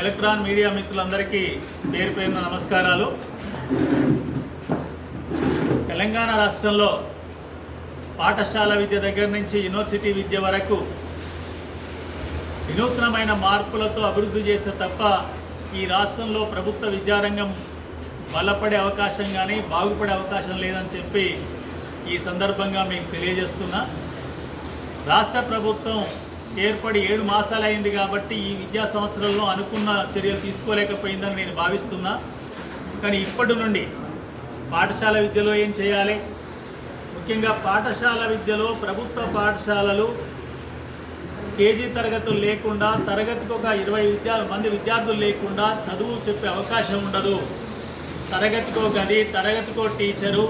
Electron media మిత్రులందరికీ పేరు పేరున నమస్కారాలు. తెలంగాణ రాష్ట్రంలో పాఠశాల విద్య దగ్గర నుంచి యూనివర్సిటీ విద్య వరకు వినూత్నమైన మార్పులతో అభివృద్ధి చేసే తప్ప ఈ రాష్ట్రంలో ప్రభుత్వ విద్యారంగం బలపడే అవకాశం కానీ బాగుపడే అవకాశం లేదని చెప్పి ఈ సందర్భంగా మీకు తెలియజేస్తున్నా. రాష్ట్ర ప్రభుత్వం ఏర్పడి ఏడు మాసాలైంది కాబట్టి ఈ విద్యా సంవత్సరంలో అనుకున్న చర్యలు తీసుకోలేకపోయిందని నేను భావిస్తున్నా. కానీ ఇప్పటి నుండి పాఠశాల విద్యలో ఏం చేయాలి? ముఖ్యంగా పాఠశాల విద్యలో ప్రభుత్వ పాఠశాలలు కేజీ తరగతులు లేకుండా తరగతికి ఒక ఇరవై విద్యా మంది విద్యార్థులు లేకుండా చదువు చెప్పే అవకాశం ఉండదు. తరగతికో గది తరగతికో టీచరు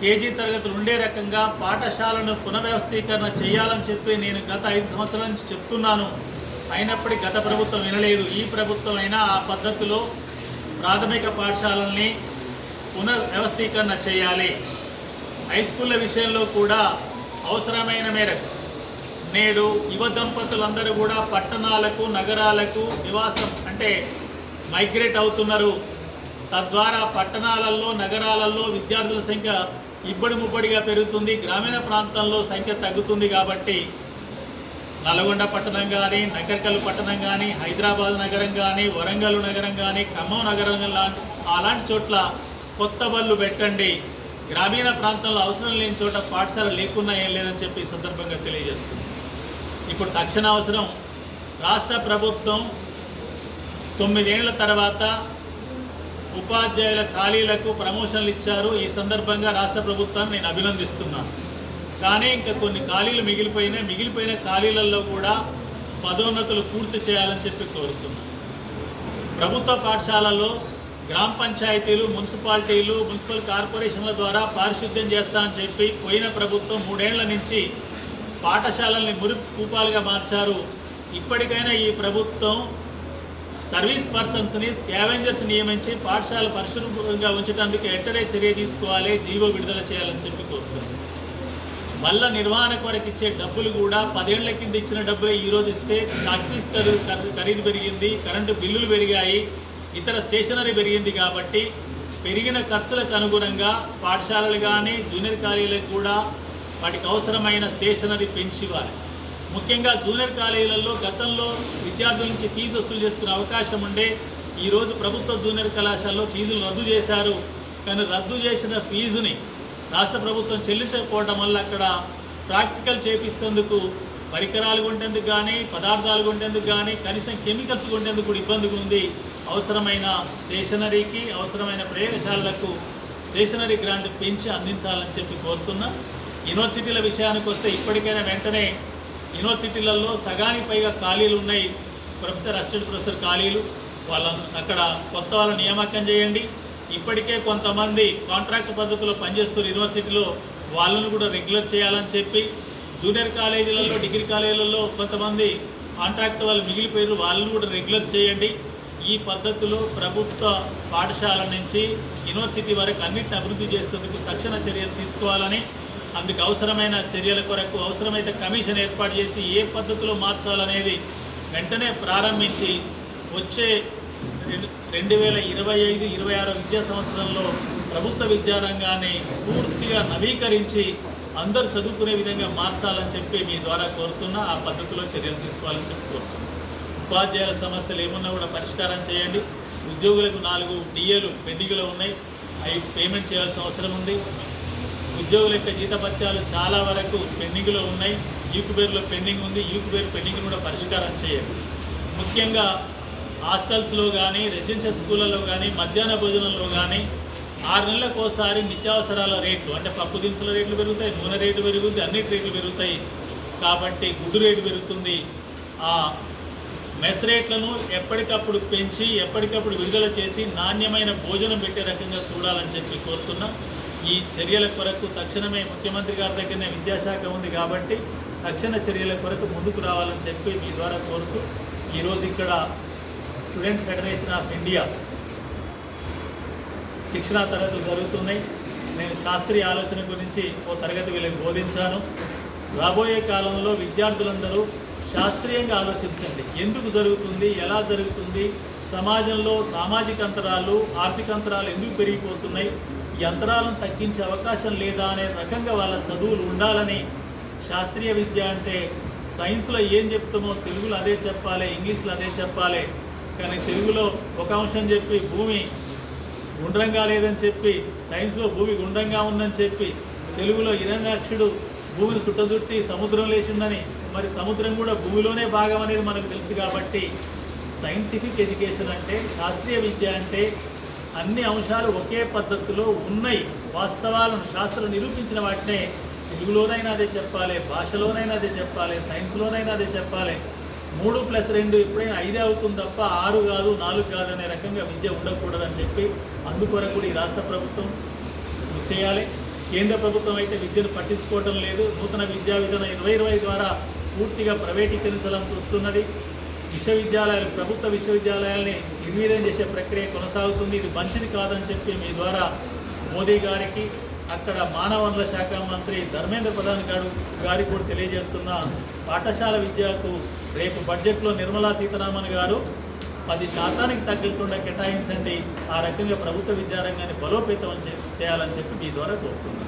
కేజీ తరగతులు ఉండే రకంగా పాఠశాలను పునర్వ్యవస్థీకరణ చేయాలని చెప్పి నేను గత ఐదు సంవత్సరాల నుంచి చెప్తున్నాను. అయినప్పటికీ గత ప్రభుత్వం వినలేదు. ఈ ప్రభుత్వం అయినా ఆ పద్ధతిలో ప్రాథమిక పాఠశాలల్ని పునర్వ్యవస్థీకరణ చేయాలి. హై స్కూళ్ళ విషయంలో కూడా అవసరమైన మేరకు నేడు యువ దంపతులందరూ కూడా పట్టణాలకు నగరాలకు నివాసం అంటే మైగ్రేట్ అవుతున్నారు. తద్వారా పట్టణాలలో నగరాలలో విద్యార్థుల సంఖ్య ఇబ్బడి ముబ్బడిగా పెరుగుతుంది. గ్రామీణ ప్రాంతాల్లో సంఖ్య తగ్గుతుంది కాబట్టి నల్గొండ పట్టణం కానీ నగర్కల్ పట్టణం కానీ హైదరాబాద్ నగరం కానీ వరంగల్ నగరం కానీ ఖమ్మం నగరం లాంటి అలాంటి చోట్ల కొత్త బళ్ళు పెట్టండి. గ్రామీణ ప్రాంతంలో అవసరం లేని చోట పాఠశాల లేకున్నా ఏం లేదని చెప్పి సందర్భంగా తెలియజేస్తుంది. ఇప్పుడు తక్షణ అవసరం రాష్ట్ర ప్రభుత్వం తొమ్మిదేళ్ళ తర్వాత ఉపాధ్యాయుల ఖాళీలకు ప్రమోషన్లు ఇచ్చారు. ఈ సందర్భంగా రాష్ట్ర ప్రభుత్వాన్ని నేను అభినందిస్తున్నాను. కానీ ఇంకా కొన్ని ఖాళీలు మిగిలిపోయినాయి. మిగిలిపోయిన ఖాళీలలో కూడా పదోన్నతులు పూర్తి చేయాలని చెప్పి కోరుతున్నాను. ప్రభుత్వ పాఠశాలలో గ్రామ పంచాయతీలు మున్సిపాలిటీలు మున్సిపల్ కార్పొరేషన్ల ద్వారా పారిశుద్ధ్యం చేస్తా అని చెప్పి పోయిన ప్రభుత్వం మూడేళ్ళ నుంచి పాఠశాలల్ని మురి కూపాలుగా మార్చారు. ఇప్పటికైనా ఈ ప్రభుత్వం సర్వీస్ పర్సన్స్ని స్కావెంజర్స్ నియమించి పాఠశాల పరిశుభ్రంగా ఉంచడానికి వెంటనే చర్య తీసుకోవాలి జీవో విడుదల చేయాలని చెప్పి కోరుతున్నాను. మళ్ళా నిర్వహణ కొరకు ఇచ్చే డబ్బులు కూడా పదేళ్ళ కింద ఇచ్చిన డబ్బులే ఈరోజు ఇస్తే టాక్సీస్ ఖరీదు పెరిగింది కరెంటు బిల్లులు పెరిగాయి ఇతర స్టేషనరీ పెరిగింది కాబట్టి పెరిగిన ఖర్చులకు అనుగుణంగా పాఠశాలలు కానీ జూనియర్ కాలేజీలకు కూడా వాటికి అవసరమైన స్టేషనరీ పెంచివ్వాలి. ముఖ్యంగా జూనియర్ కాలేజీలలో గతంలో విద్యార్థుల నుంచి ఫీజు వసూలు చేసుకునే అవకాశం ఉండే ఈరోజు ప్రభుత్వ జూనియర్ కళాశాలలో ఫీజులు రద్దు చేశారు. కానీ రద్దు చేసిన ఫీజుని రాష్ట్ర ప్రభుత్వం చెల్లించకపోవడం వల్ల అక్కడ ప్రాక్టికల్ చేపిస్తేందుకు పరికరాలు కొంటేందుకు కానీ పదార్థాలు కొంటేందుకు కానీ కనీసం కెమికల్స్ కొంటేందుకు కూడా ఇబ్బందిగా ఉంది. అవసరమైన స్టేషనరీకి అవసరమైన ప్రయోగశాలలకు స్టేషనరీ గ్రాంట్ పెంచి అందించాలని చెప్పి కోరుతున్నా. యూనివర్సిటీల విషయానికి వస్తే ఇప్పటికైనా వెంటనే యూనివర్సిటీలలో సగానికి పైగా ఖాళీలు ఉన్నాయి. ప్రొఫెసర్ అసిస్టెంట్ ప్రొఫెసర్ ఖాళీలు. వాళ్ళ అక్కడ కొత్త వాళ్ళ నియామకం చేయండి. ఇప్పటికే కొంతమంది కాంట్రాక్ట్ పద్ధతిలో పనిచేస్తున్న యూనివర్సిటీలో వాళ్ళను కూడా రెగ్యులర్ చేయాలని చెప్పి జూనియర్ కాలేజీలలో డిగ్రీ కాలేజీలలో కొంతమంది కాంట్రాక్ట్ వాళ్ళు మిగిలిపోయారు వాళ్ళను కూడా రెగ్యులర్ చేయండి. ఈ పద్ధతిలో ప్రభుత్వ పాఠశాల నుంచి యూనివర్సిటీ వరకు అన్నింటిని అభివృద్ధి చేసేందుకు తక్షణ చర్యలు తీసుకోవాలని అందుకు అవసరమైన చర్యల కొరకు అవసరమైతే కమిషన్ ఏర్పాటు చేసి ఏ పద్ధతిలో మార్చాలనేది వెంటనే ప్రారంభించి వచ్చే రెండు- రెండు వేల ఇరవై ఐదు ఇరవై ఆరు విద్యా సంవత్సరంలో ప్రభుత్వ విద్యారంగాన్ని పూర్తిగా నవీకరించి అందరూ చదువుకునే విధంగా మార్చాలని చెప్పి మీ ద్వారా కోరుతున్నా. ఆ పద్ధతిలో చర్యలు తీసుకోవాలని చెప్పి ఉపాధ్యాయుల సమస్యలు ఏమున్నా కూడా పరిష్కారం చేయండి. ఉద్యోగులకు నాలుగు డిఏలు పెండింగ్లో ఉన్నాయి. అవి పేమెంట్ చేయాల్సిన అవసరం ఉంది. ఉద్యోగుల యొక్క జీతభత్యాలు చాలా వరకు పెండింగ్లో ఉన్నాయి. యూక్యుబేర్లో పెండింగ్ ఉంది. యూక్యుబేర్ పెండింగ్ కూడా పరిష్కారం చేయాలి ముఖ్యంగా హాస్టల్స్లో కానీ రెసిడెన్షియల్ స్కూళ్ళలో కానీ మధ్యాహ్న భోజనంలో కానీ ఆరు నెలలకు ఒకసారి నిత్యావసరాల రేట్లు అంటే పప్పు దినుసుల రేట్లు పెరుగుతాయి నూనె రేటు పెరుగుతుంది అన్ని రేట్లు పెరుగుతాయి. కాబట్టి గుడ్డు రేటు పెరుగుతుంది. ఆ మెస్ రేట్లను ఎప్పటికప్పుడు పెంచి ఎప్పటికప్పుడు విడుదల చేసి నాణ్యమైన భోజనం పెట్టే రకంగా చూడాలని చెప్పి కోరుతున్నాం. ఈ చర్యల కొరకు తక్షణమే ముఖ్యమంత్రి గారి దగ్గరనే విద్యాశాఖ ఉంది కాబట్టి తక్షణ చర్యల కొరకు ముందుకు రావాలని చెప్పి మీ ద్వారా కోరుతూ ఈరోజు ఇక్కడ స్టూడెంట్ ఫెడరేషన్ ఆఫ్ ఇండియా శిక్షణా తరగతులు జరుగుతున్నాయి. నేను శాస్త్రీయ ఆలోచన గురించి ఓ తరగతి వీళ్ళకి బోధించాను. రాబోయే కాలంలో విద్యార్థులందరూ శాస్త్రీయంగా ఆలోచించండి. ఎందుకు జరుగుతుంది? ఎలా జరుగుతుంది? సమాజంలో సామాజిక అంతరాలు ఆర్థిక అంతరాలు ఎందుకు పెరిగిపోతున్నాయి? యంత్రాలను తగ్గించే అవకాశం లేదా అనే రకంగా వాళ్ళ చదువులు ఉండాలని శాస్త్రీయ విద్య అంటే సైన్స్లో ఏం చెప్తామో తెలుగులో అదే చెప్పాలి ఇంగ్లీష్లో అదే చెప్పాలి. కానీ తెలుగులో ఒక అంశం చెప్పి భూమి గుండ్రంగా లేదని చెప్పి సైన్స్లో భూమి గుండ్రంగా ఉందని చెప్పి తెలుగులో ఇరంగాక్షుడు భూమిని చుట్టదుట్టి సముద్రం లేచిందని మరి సముద్రం కూడా భూమిలోనే భాగం అనేది మనకు తెలుసు కాబట్టి సైంటిఫిక్ ఎడ్యుకేషన్ అంటే శాస్త్రీయ విద్య అంటే అన్ని అంశాలు ఒకే పద్ధతిలో ఉన్నాయి. వాస్తవాలను శాస్త్రం నిరూపించిన వాటినే తెలుగులోనైనా అదే చెప్పాలి భాషలోనైనా అదే చెప్పాలి సైన్స్లోనైనా అదే చెప్పాలి. మూడు ప్లస్ రెండు ఎప్పుడైనా ఐదే అవుతుంది తప్ప ఆరు కాదు నాలుగు కాదు అనే రకంగా విద్య ఉండకూడదని చెప్పి అందుకొరకు ఈ రాష్ట్ర ప్రభుత్వం చేయాలి. కేంద్ర ప్రభుత్వం అయితే విద్యను పట్టించుకోవటం లేదు. నూతన విద్యా విధానం ఇరవై ఇరవై ద్వారా పూర్తిగా ప్రైవేటీకరించాలని చూస్తున్నది. విశ్వవిద్యాలయాలు ప్రభుత్వ విశ్వవిద్యాలయాల్ని నిర్వీర్యం చేసే ప్రక్రియ కొనసాగుతుంది. ఇది మంచిది కాదని చెప్పి మీ ద్వారా మోదీ గారికి అక్కడ మానవ వనరుల శాఖ మంత్రి ధర్మేంద్ర ప్రధాన్ గారు గారికి కూడా తెలియజేస్తున్న పాఠశాల విద్యకు రేపు బడ్జెట్లో నిర్మలా సీతారామన్ గారు పది శాతానికి తగ్గకుండా కేటాయించండి. ఆ రకంగా ప్రభుత్వ విద్యారంగాన్ని బలోపేతం చే- చేయాలని చెప్పి మీ ద్వారా కోరుతున్నాను.